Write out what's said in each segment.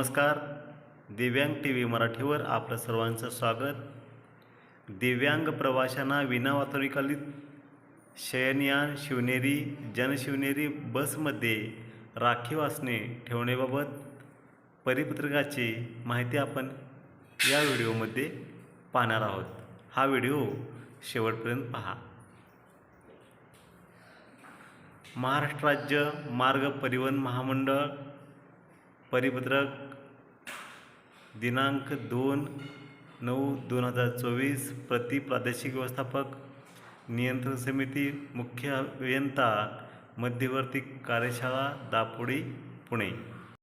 नमस्कार. दिव्यांग T V मराठीवर आपलं सर्वांचं स्वागत. दिव्यांग प्रवाशांना विना शयनयान शिवनेरी जनशिवनेरी बसमध्ये राखीव असणे ठेवण्याबाबत परिपत्रकाची माहिती आपण या व्हिडिओमध्ये पाहणार आहोत. हा व्हिडिओ शेवटपर्यंत पहा. महाराष्ट्र राज्य मार्ग परिवहन महामंडळ परिपत्रक दिनांक दोन नऊ दोन हजार चोवीस प्रति प्रादेशिक व्यवस्थापक नियंत्रण समिती मुख्य अभियंता मध्यवर्ती कार्यशाळा दापोडी पुणे.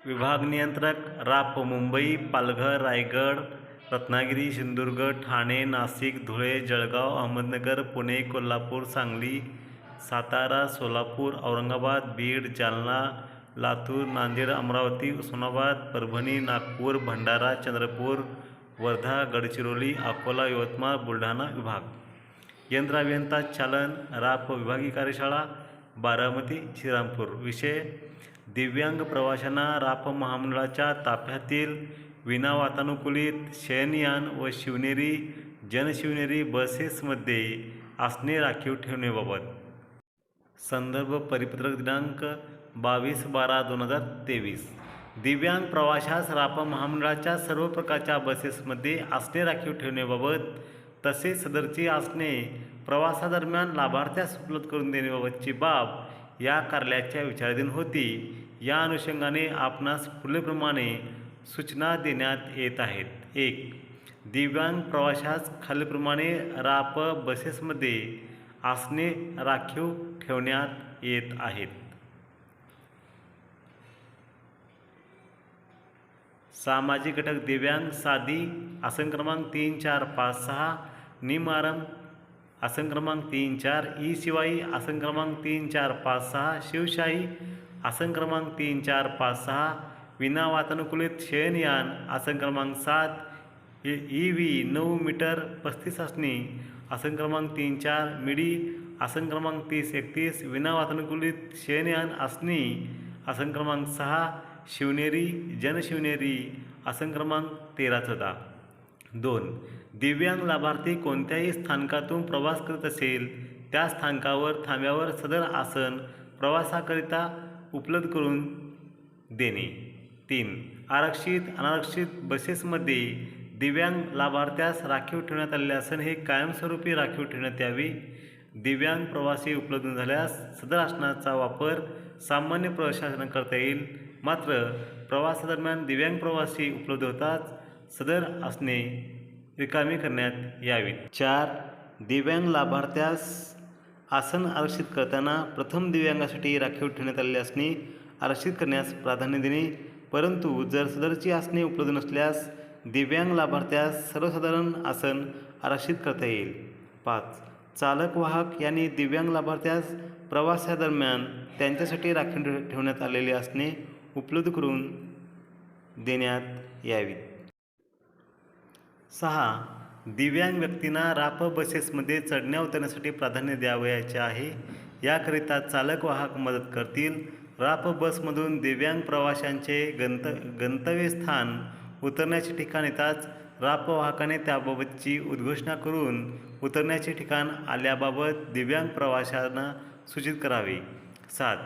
विभाग नियंत्रक राप मुंबई पालघर रायगड रत्नागिरी सिंधुदुर्ग ठाणे नाशिक धुळे जळगाव अहमदनगर पुणे कोल्हापूर सांगली सातारा सोलापूर औरंगाबाद बीड जालना लातूर नांदेड अमरावती उस्मानाबाद परभणी नागपूर भंडारा चंद्रपूर वर्धा गडचिरोली अकोला यवतमाळ बुलढाणा विभाग. यंत्राभियंता चालन राप विभागीय कार्यशाळा बारामती श्रीरामपूर. विषय दिव्यांग प्रवाशांना राप महामंडळाच्या ताफ्यातील विना वातानुकूलित शयनयान व शिवनेरी जनशिवनेरी बसेसमध्ये आसने राखीव ठेवण्याबाबत. संदर्भ परिपत्रक दिनांक बावीस बारा दोन हजार तेवीस. दिव्यांग प्रवाशास रापा महामंडळाच्या सर्व प्रकारच्या बसेसमध्ये आसने राखीव ठेवण्याबाबत तसेच सदरची आसने प्रवासादरम्यान लाभार्थ्यास उपलब्ध करून देण्याबाबतची बाब या कार्यालयाच्या विचाराधीन होती. या अनुषंगाने आपणास पुढीलप्रमाणे सूचना देण्यात येत आहेत. एक दिव्यांग प्रवाशास खालीलप्रमाणे राप बसेसमध्ये आसने राखीव ठेवण्यात येत आहेत. सामाजिक घटक दिव्यांग साधी आसन क्रमांक तीन चार पाच सहा निमारम आसन क्रमांक तीन चार ई शिवाई आसन क्रमांक तीन चार पाच सहा शिवशाही आसन क्रमांक तीन चार पाच सहा विना वातानुकूलित शयनयान आसन क्रमांक सात ई व्ही नऊ मीटर पस्तीस असणे आसन क्रमांक तीन चार मिडी आसन क्रमांक तीस एकतीस विना वातानुकूलित शयनयान आसनी आसन क्रमांक सहा शिवनेरी जनशिवनेरी आसन क्रमांक तेराच होता दोन दिव्यांग लाभार्थी कोणत्याही स्थानकातून प्रवास करत असेल त्या स्थानकावर थांब्यावर सदर आसन प्रवासाकरिता उपलब्ध करून देणे. तीन आरक्षित अनारक्षित बसेसमध्ये दिव्यांग लाभार्थ्यास राखीव ठेवण्यात आलेले आसन हे कायमस्वरूपी राखीव ठेवण्यात यावे. दिव्यांग प्रवासी उपलब्ध झाल्यास सदर आसनाचा वापर सामान्य प्रवाशांना करता येईल. मात्र प्रवासादरम्यान दिव्यांग प्रवासी उपलब्ध होताच सदर आसने रिकामी करण्यात यावीत. चार दिव्यांग लाभार्थ्यास आसन आरक्षित करताना प्रथम दिव्यांगासाठी राखीव ठेवण्यात आलेली असणे आरक्षित करण्यास प्राधान्य देणे परंतु जर सदरची आसने उपलब्ध नसल्यास दिव्यांग लाभार्थ्यास सर्वसाधारण आसन आरक्षित करता येईल. पाच चालक वाहक यांनी दिव्यांग लाभार्थ्यास प्रवासादरम्यान त्यांच्यासाठी राखीव ठेव- ठेवण्यात आलेले असणे उपलब्ध करून देण्यात यावीत सहा. दिव्यांग व्यक्तींना राप बसेसमध्ये चढण्या उतरण्यासाठी प्राधान्य द्यावयाचे आहे. याकरिता चालक वाहक मदत करतील. राप बसमधून दिव्यांग प्रवाशांचे गंत गंतव्यस्थान उतरण्याचे ठिकाण येताच राप वाहकाने त्याबाबतची उद्घोषणा करून उतरण्याचे ठिकाण आल्याबाबत दिव्यांग प्रवाशांना सूचित करावे. सात.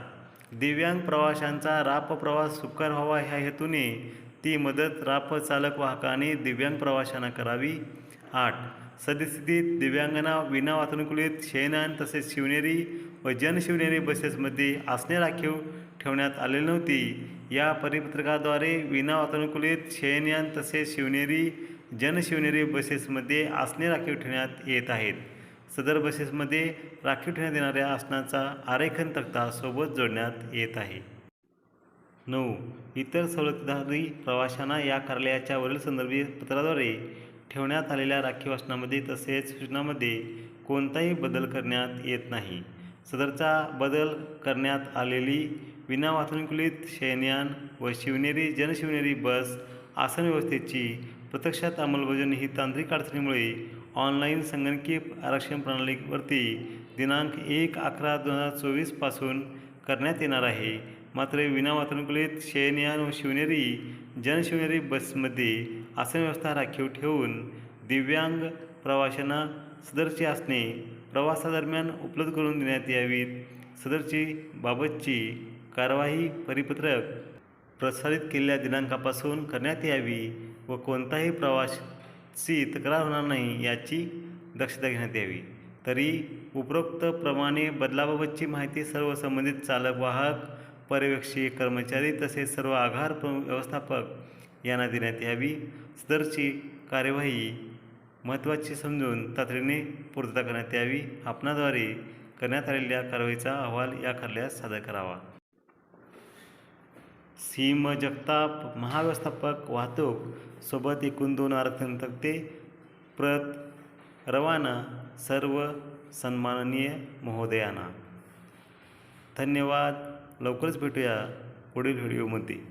दिव्यांग प्रवाशांचा राप प्रवास सुकर व्हावा ह्या हेतूने ती मदत राप चालक वाहकाने दिव्यांग प्रवाशांना करावी. आठ. सद्यस्थितीत दिव्यांगांना विना वातानुकूलित शयनान तसेच शिवनेरी व जनशिवनेरी बसेसमध्ये आसने राखीव ठेवण्यात आलेली नव्हती. या परिपत्रकाद्वारे विना वातानुकूलित शयनयान तसेच शिवनेरी जनशिवनेरी बसेसमध्ये आसने राखीव ठेवण्यात येत आहेत. सदर बसेसमध्ये राखीव ठेवण्यात येणाऱ्या आसनाचा आरेखन तक्ता सोबत जोडण्यात येत आहे. नऊ. इतर सवलतधारी प्रवाशांना या कार्यालयाच्या वरील संदर्भी पत्राद्वारे ठेवण्यात आलेल्या राखीव आसनामध्ये तसेच सूचनामध्ये कोणताही बदल करण्यात येत नाही. सदरचा बदल करण्यात आलेली विनावातानुकूलित शयनयान व शिवनेरी जनशिवनेरी बस आसन व्यवस्थेची प्रत्यक्षात अंमलबजावणी ही तांत्रिक अडचणीमुळे ऑनलाईन संगणकीय आरक्षण प्रणालीवरती दिनांक एक अकरा दोन हजार चोवीसपासून करण्यात येणार आहे. मात्र विनावातानुकूलित शयनयान व शिवनेरी जनशिवनेरी बसमध्ये आसन व्यवस्था राखीव ठेवून दिव्यांग प्रवाशांना सदरची आसने प्रवासादरम्यान उपलब्ध करून देण्यात यावीत. सदरची बाबतची कारवाई परिपत्रक प्रसारित केलेल्या दिनांकापासून करण्यात यावी व कोणताही प्रवास तक्रार होणार नाही याची दक्षता घेण्यात यावी. तरी उपरोक्त प्रमाणे बदलाबाबतची माहिती सर्व संबंधित चालक वाहक पर्यवेक्षक कर्मचारी तसेच सर्व आघार व्यवस्थापक यांना देण्यात यावी. सदरची कार्यवाही महत्त्वाची समजून तातडीने पूर्तता करण्यात यावी. आपणाद्वारे करण्यात आलेल्या कारवाईचा अहवाल या खरल्यास सादर करावा. सीम जगताप महाव्यवस्थापक वाहतूक सोबत एकूण दोन आरक्षण तक्ते प्रत रवाना सर्व सन्माननीय महोदयांना. धन्यवाद. लवकरच भेटूया पुढील व्हिडिओमध्ये.